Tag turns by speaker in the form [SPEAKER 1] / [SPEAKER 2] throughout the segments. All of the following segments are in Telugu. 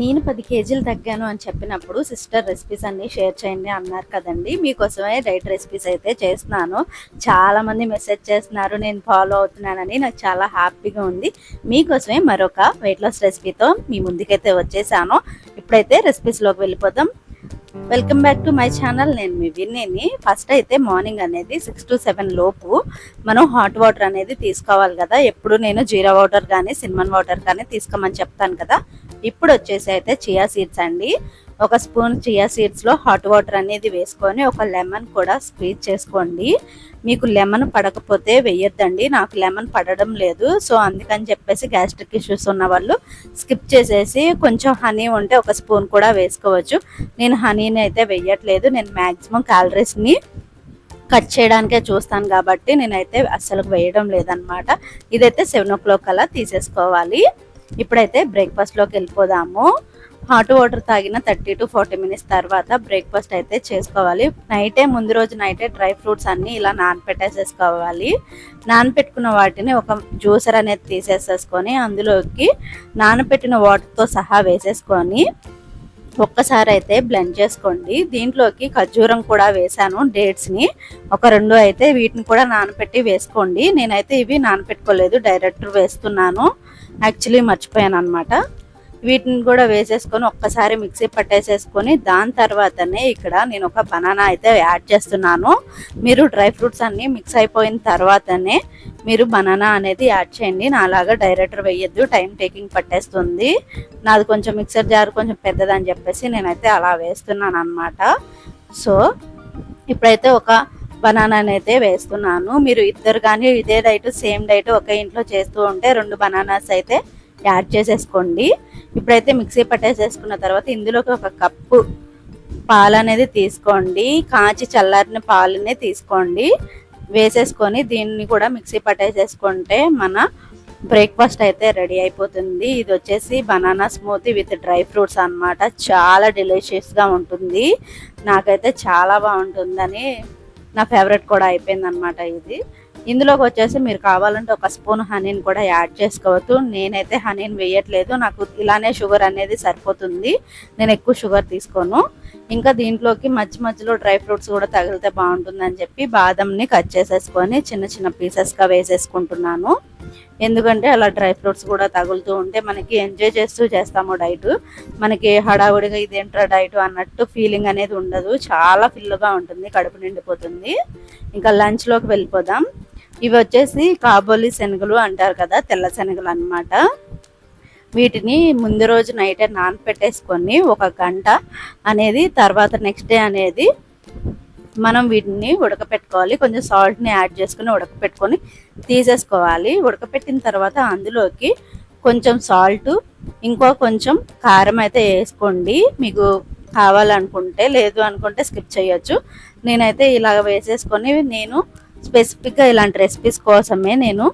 [SPEAKER 1] నేను పది కేజీలు తగ్గాను అని చెప్పినప్పుడు సిస్టర్ రెసిపీస్ అన్నీ షేర్ చేయండి అన్నారు కదండి. మీకోసమే డైట్ రెసిపీస్ అయితే చేస్తున్నాను. చాలా మంది మెసేజ్ చేస్తున్నారు నేను ఫాలో అవుతున్నానని. నాకు చాలా హ్యాపీగా ఉంది. మీకోసమే మరొక వెయిట్ లాస్ రెసిపీతో మీ ముందుకైతే వచ్చేసాను. ఇప్పుడైతే రెసిపీస్లోకి వెళ్ళిపోదాం. Welcome back to my channel నేను మీ విన్నీని. ఫస్ట్ అయితే మార్నింగ్ అనేది సిక్స్ టు సెవెన్ లోపు మనం హాట్ వాటర్ అనేది తీసుకోవాలి కదా. ఎప్పుడు నేను జీరా వాటర్ కానీ సినిమన్ వాటర్ కానీ తీసుకోమని చెప్తాను కదా. ఇప్పుడు వచ్చేసి అయితే చియా సీడ్స్ అండి. ఒక స్పూన్ చియా సీడ్స్లో హాట్ వాటర్ అనేది వేసుకొని ఒక లెమన్ కూడా స్క్వీజ్ చేసుకోండి. మీకు లెమన్ పడకపోతే వెయ్యొద్దండి నాకు లెమన్ పడడం లేదు. సో అందుకని చెప్పేసి గ్యాస్ట్రిక్ ఇష్యూస్ ఉన్న వాళ్ళు స్కిప్ చేసేసి కొంచెం హనీ ఉంటే ఒక స్పూన్ కూడా వేసుకోవచ్చు. నేను హనీని అయితే వెయ్యట్లేదు నేను మ్యాక్సిమం క్యాలరీస్ని కట్ చేయడానికే చూస్తాను కాబట్టి నేనైతే అస్సలు వేయడం లేదనమాట ఇదైతే సెవెన్ ఓ క్లాక్ అలా తీసేసుకోవాలి. ఇప్పుడైతే బ్రేక్ఫాస్ట్లోకి వెళ్ళిపోదాము. హాట్ వాటర్ తాగిన థర్టీ టు ఫార్టీ మినిట్స్ తర్వాత బ్రేక్ఫాస్ట్ అయితే చేసుకోవాలి. నైటే ముందు రోజు నైటే డ్రై ఫ్రూట్స్ అన్ని ఇలా నానపెట్టేసేసుకోవాలి. నానపెట్టుకున్న వాటిని ఒక జ్యూసర్ అనేది తీసేసేసుకొని అందులోకి నానపెట్టిన వాటర్తో సహా వేసేసుకొని ఒక్కసారి అయితే బ్లెండ్ చేసుకోండి. దీంట్లోకి ఖర్జూరం కూడా వేసాను డేట్స్ని ఒక రెండు అయితే వీటిని కూడా నానపెట్టి వేసుకోండి. నేనైతే ఇవి నానపెట్టుకోలేదు డైరెక్ట్ వేస్తున్నాను. యాక్చువల్లీ మర్చిపోయాను అనమాట వీటిని కూడా వేసేసుకొని ఒక్కసారి మిక్సీ పట్టేసేసుకొని దాని తర్వాతనే ఇక్కడ నేను ఒక బనానా అయితే యాడ్ చేస్తున్నాను. మీరు డ్రై ఫ్రూట్స్ అన్నీ మిక్స్ అయిపోయిన తర్వాతనే మీరు బనానా అనేది యాడ్ చేయండి. నాలాగా డైరెక్టర్ వేయద్దు టైం టేకింగ్ పట్టేస్తుంది. నాది కొంచెం మిక్సర్ జార్ కొంచెం పెద్దదని చెప్పేసి నేనైతే అలా వేస్తున్నాను అనమాట సో ఇప్పుడైతే ఒక బనానాని అయితే వేస్తున్నాను. మీరు ఇద్దరు కానీ ఇదే డైట్ సేమ్ డైట్ ఒకే ఇంట్లో చేస్తూ ఉంటే రెండు బనానాస్ అయితే యాడ్ చేసేసుకోండి. ఇప్పుడైతే మిక్సీ పట్టేసేసుకున్న తర్వాత ఇందులోకి ఒక కప్పు పాలు అనేది తీసుకోండి. కాచి చల్లారిన పాలునే తీసుకోండి. వేసేసుకొని దీన్ని కూడా మిక్సీ పట్టేసేసుకుంటే మన బ్రేక్ఫాస్ట్ అయితే రెడీ అయిపోతుంది. ఇది వచ్చేసి banana smoothie with dry fruits అన్నమాట. చాలా డెలిషియస్గా ఉంటుంది. నాకైతే చాలా బాగుంటుందని నా ఫేవరెట్ కూడా అయిపోయింది అనమాట ఇది. ఇందులోకి వచ్చేసి మీరు కావాలంటే ఒక స్పూన్ హనీని కూడా యాడ్ చేసుకోవచ్చు. నేనైతే హనీని వేయట్లేదు. నాకు ఇలానే షుగర్ అనేది సరిపోతుంది. నేను ఎక్కువ షుగర్ తీసుకోను. ఇంకా దీంట్లోకి మధ్య మధ్యలో డ్రై ఫ్రూట్స్ కూడా తగిలితే బాగుంటుందని చెప్పి బాదంని కట్ చేసేసుకొని చిన్న చిన్న పీసెస్గా వేసేసుకుంటున్నాను. ఎందుకంటే అలా డ్రై ఫ్రూట్స్ కూడా తగులుతూ ఉంటే మనకి ఎంజాయ్ చేస్తూ చేస్తాము డైట్. మనకి హడావుడిగా ఇదేంట్రా డైట్ అన్నట్టు ఫీలింగ్ అనేది ఉండదు. చాలా ఫిల్గా ఉంటుంది. కడుపు నిండిపోతుంది. ఇంకా లంచ్లోకి వెళ్ళిపోదాం. ఇవి వచ్చేసి కాబోలి శనగలు అంటారు కదా తెల్ల శనగలు అన్నమాట. వీటిని ముందు రోజు నైటే నానపెట్టేసుకొని ఒక గంట అనేది తర్వాత నెక్స్ట్ డే అనేది మనం వీటిని ఉడకపెట్టుకోవాలి. కొంచెం సాల్ట్ని యాడ్ చేసుకుని ఉడకపెట్టుకొని తీసేసుకోవాలి. ఉడకపెట్టిన తర్వాత అందులోకి కొంచెం సాల్ట్ ఇంకో కొంచెం కారం అయితే వేసుకోండి. మీకు కావాలనుకుంటే లేదు అనుకుంటే స్కిప్ చేయొచ్చు. నేనైతే ఇలాగ వేసేసుకొని నేను స్పెసిఫిక్గా ఇలాంటి రెసిపీస్ కోసమే నేను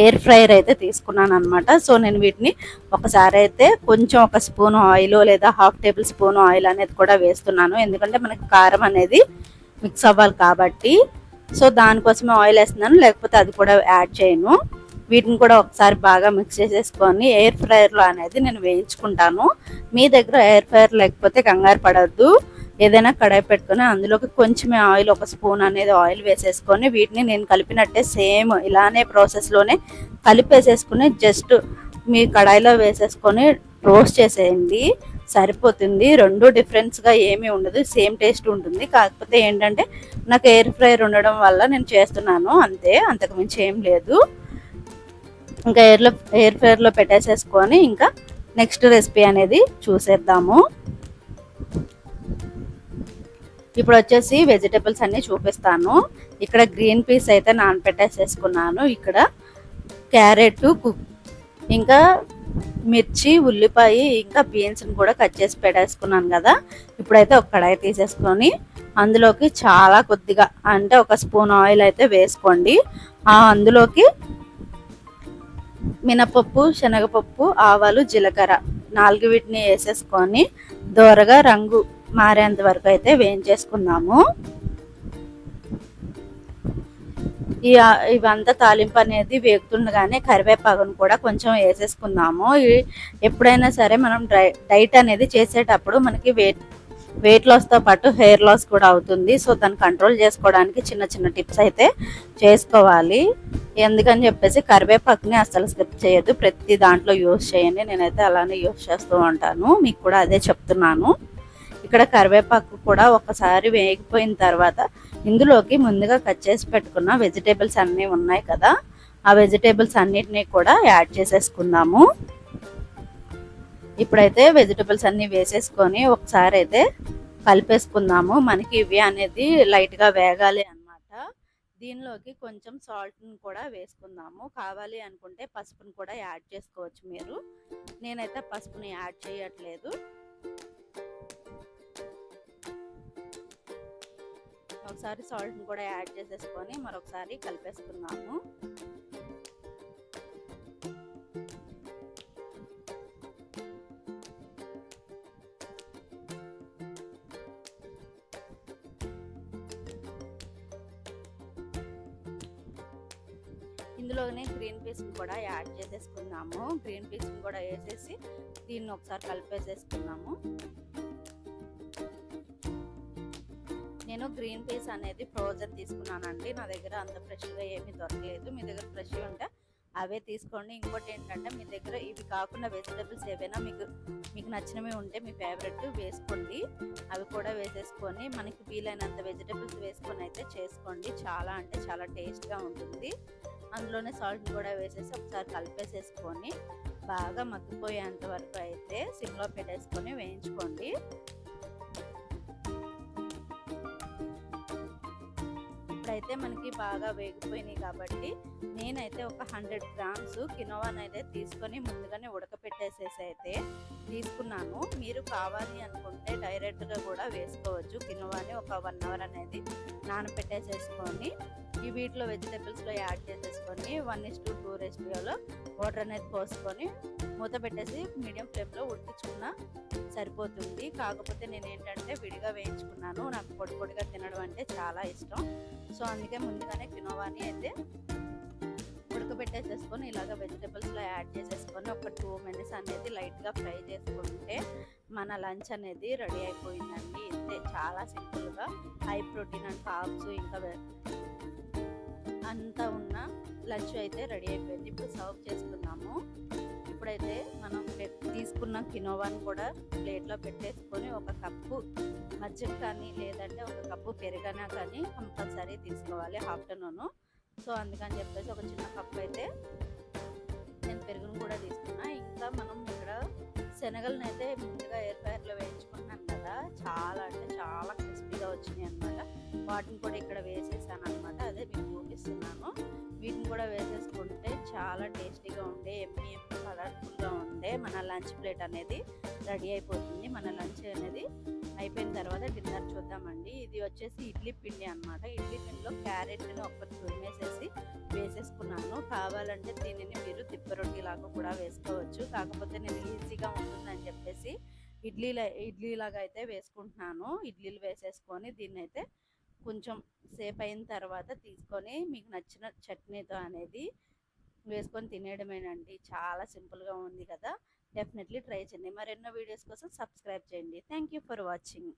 [SPEAKER 1] ఎయిర్ ఫ్రైయర్ అయితే తీసుకున్నాను అనమాట సో నేను వీటిని ఒకసారి అయితే కొంచెం ఒక స్పూన్ ఆయిల్ లేదా హాఫ్ టేబుల్ స్పూన్ ఆయిల్ అనేది కూడా వేస్తున్నాను. ఎందుకంటే మనకి కారం అనేది మిక్స్ అవ్వాలి కాబట్టి. సో దానికోసమే ఆయిల్ వేస్తున్నాను. లేకపోతే అది కూడా యాడ్ చేయను. వీటిని కూడా ఒకసారి బాగా మిక్స్ చేసేసుకొని ఎయిర్ ఫ్రైయర్లో అనేది నేను వేయించుకుంటాను. మీ దగ్గర ఎయిర్ ఫ్రైయర్ లేకపోతే కంగారు పడద్దు. ఏదైనా కడాయి పెట్టుకుని అందులోకి కొంచెమే ఆయిల్ ఒక స్పూన్ అనేది ఆయిల్ వేసేసుకొని వీటిని నేను కలిపినట్టే సేమ్ ఇలానే ప్రాసెస్లోనే కలిపేసేసుకుని జస్ట్ మీ కడాయిలో వేసేసుకొని రోస్ట్ చేసేయండి. సరిపోతుంది. రెండు డిఫరెన్స్గా ఏమీ ఉండదు. సేమ్ టేస్ట్ ఉంటుంది. కాకపోతే ఏంటంటే నాకు ఎయిర్ ఫ్రైర్ ఉండడం వల్ల నేను చేస్తున్నాను. అంతే. అంతకుమించి ఏం లేదు. ఇంకా ఎయిర్లో ఎయిర్ ఫ్రైర్లో పెట్టేసేసుకొని ఇంకా నెక్స్ట్ రెసిపీ అనేది చూసేద్దాము. ఇప్పుడు వచ్చేసి వెజిటేబుల్స్ అన్ని చూపిస్తాను. ఇక్కడ గ్రీన్ పీస్ అయితే నానపెట్టేసేసుకున్నాను. ఇక్కడ క్యారెట్ ఇంకా మిర్చి ఉల్లిపాయ ఇంకా బీన్స్ని కూడా కట్ చేసి పెట్టేసుకున్నాను కదా. ఇప్పుడైతే ఒక కడాయి తీసేసుకొని అందులోకి చాలా కొద్దిగా అంటే ఒక స్పూన్ ఆయిల్ అయితే వేసుకోండి. ఆ అందులోకి మినపప్పు శనగపప్పు ఆవాలు జీలకర్ర నాలుగు వీటిని వేసేసుకొని దోరగా రంగు మారేంత వరకు అయితే వేయించేసుకున్నాము. ఈ ఇవంతా తాలింపు అనేది వేగుతుండగానే కరివేపాకును కూడా కొంచెం వేసేసుకుందాము. ఈ- ఎప్పుడైనా సరే మనం డై డైట్ అనేది చేసేటప్పుడు మనకి వెయిట్ వెయిట్ లాస్తో పాటు హెయిర్ లాస్ కూడా అవుతుంది. సో దాన్ని కంట్రోల్ చేసుకోవడానికి చిన్న చిన్న టిప్స్ అయితే చేసుకోవాలి. ఎందుకని చెప్పేసి కరివేపాకుని అసలు స్కిప్ చేయొద్దు. ప్రతి దాంట్లో యూస్ చేయండి. నేనైతే అలానే యూస్ చేస్తూ ఉంటాను. మీకు కూడా అదే చెప్తున్నాను. ఇక్కడ కరివేపాకు కూడా ఒకసారి వేగిపోయిన తర్వాత ఇందులోకి ముందుగా కట్ చేసి పెట్టుకున్న వెజిటేబుల్స్ అన్నీ ఉన్నాయి కదా ఆ వెజిటేబుల్స్ అన్నిటినీ కూడా యాడ్ చేసేసుకుందాము. ఇప్పుడైతే వెజిటేబుల్స్ అన్నీ వేసేసుకొని ఒకసారి అయితే కలిపేసుకుందాము. మనకి ఇవి అనేది లైట్గా వేగాలి అన్నమాట. దీనిలోకి కొంచెం సాల్ట్ని కూడా వేసుకుందాము. కావాలి అనుకుంటే పసుపుని కూడా యాడ్ చేసుకోవచ్చు మీరు. నేనైతే పసుపుని యాడ్ చేయట్లేదు. ఒకసారి సాల్ట్ని కూడా యాడ్ చేసేసుకొని మరొకసారి కలిపేసుకున్నాము ఇందులోనే గ్రీన్ పీస్ని కూడా యాడ్ చేసేసుకున్నాము గ్రీన్ పీస్ని కూడా వేసేసి దీన్ని ఒకసారి కలిపేసేసుకున్నాము నేను గ్రీన్ పీస్ అనేది ఫ్రోజన్ తీసుకున్నానండి. నా దగ్గర అంత ఫ్రెష్గా ఏమీ దొరకలేదు. మీ దగ్గర ఫ్రెష్ ఉంటే అవే తీసుకోండి. ఇంకోటి ఏంటంటే మీ దగ్గర ఇవి కాకుండా వెజిటబుల్స్ ఏవైనా మీకు మీకు నచ్చినవి ఉంటే మీ ఫేవరెట్ వేసుకోండి. అవి కూడా వేసేసుకొని మనకి వీలైనంత వెజిటబుల్స్ వేసుకొని అయితే చేసుకోండి. చాలా అంటే చాలా టేస్ట్గా ఉంటుంది. అందులోనే సాల్ట్ కూడా వేసేసి ఒకసారి కలిపేసేసుకొని బాగా మగ్గిపోయేంత వరకు అయితే సిమ్లో పెట్టేసుకొని వేయించుకోండి. అయితే మనకి బాగా వేగిపోయినాయి కాబట్టి నేనైతే ఒక హండ్రెడ్ గ్రామ్స్ కినోవాని అయితే తీసుకొని ముందుగానే ఉడకపెట్టేసేసి అయితే తీసుకున్నాను. మీరు కావాలి అనుకుంటే డైరెక్ట్గా కూడా వేసుకోవచ్చు. కినోవాని ఒక వన్ అవర్ అనేది నానబెట్టేసేసుకొని ఈ వీటిలో వెజిటేబుల్స్లో యాడ్ చేసేసుకొని వన్ ఇస్ టూ టూ రెసిపీలో వాటర్ అనేది పోసుకొని మూత పెట్టేసి మీడియం ఫ్లేమ్లో ఉడికించుకున్న సరిపోతుంది. కాకపోతే నేను ఏంటంటే విడిగా వేయించుకున్నాను. నాకు పొడి పొడిగా తినడం అంటే చాలా ఇష్టం. సో అందుకే ముందుగానే కినోవాని అయితే ఉడకబెట్టేసేసుకొని ఇలాగ వెజిటేబుల్స్లో యాడ్ చేసేసుకొని ఒక టూ మినిట్స్ అనేది లైట్గా ఫ్రై చేసుకుంటే మన లంచ్ అనేది రెడీ అయిపోయిందండి. ఇంతే చాలా సింపుల్గా. హై ప్రోటీన్ అండ్ కార్బ్స్ ఇంకా అంతా ఉన్న లంచ్ అయితే రెడీ అయిపోయింది. ఇప్పుడు సర్వ్ చేసుకున్నాము. ఇప్పుడైతే మనం తీసుకున్న కినోవాని కూడా ప్లేట్లో పెట్టేసుకొని ఒక కప్పు మజ్జిగ కానీ లేదంటే ఒక కప్పు పెరుగనా కానీ కంపల్సరీ తీసుకోవాలి ఆఫ్టర్నూన్. సో అందుకని చెప్పేసి ఒక చిన్న కప్పు అయితే నేను పెరుగును కూడా తీసుకున్నా. ఇంకా మనం ఇక్కడ శనగలను అయితే ముందుగా ఎయిర్ ఫ్రైర్లో వేయించుకున్నాను కదా. చాలా అంటే చాలా క్రిస్పీగా వచ్చినాయి అనమాట వాటిని కూడా ఇక్కడ వేసేసాను అనమాట అదే మీకు చూపిస్తున్నాను వీటిని కూడా వేసేసుకుంటే చాలా టేస్టీగా ఉండే ఎమ్మి ఎమ్మి కలర్ఫుల్గా ఉండే మన లంచ్ ప్లేట్ అనేది రెడీ అయిపోతుంది. మన లంచ్ అనేది అయిపోయిన తర్వాత డిన్నర్ చూద్దామండి. ఇది వచ్చేసి ఇడ్లీ పిండి అనమాట ఇడ్లీ పిండిలో క్యారెట్ని ఒక్కటి తురిమేసేసి వేసేసుకున్నాను. కావాలంటే దీనిని మీరు తిప్పరొట్టి లాగా కూడా వేసుకోవచ్చు. కాకపోతే నేను ఈజీగా ఉంటుందని చెప్పేసి ఇడ్లీల ఇడ్లీ లాగా అయితే వేసుకుంటున్నాను. ఇడ్లీలు వేసేసుకొని దీన్ని అయితే కొంచెం సేపు అయిన తర్వాత తీసుకొని మీకు నచ్చిన చట్నీతో అనేది వేసుకొని తినేయడమేనండి. చాలా సింపుల్గా ఉంది కదా. డెఫినెట్లీ ట్రై చేయండి. మరెన్నో వీడియోస్ కోసం సబ్స్క్రైబ్ చేయండి. Thank you for watching.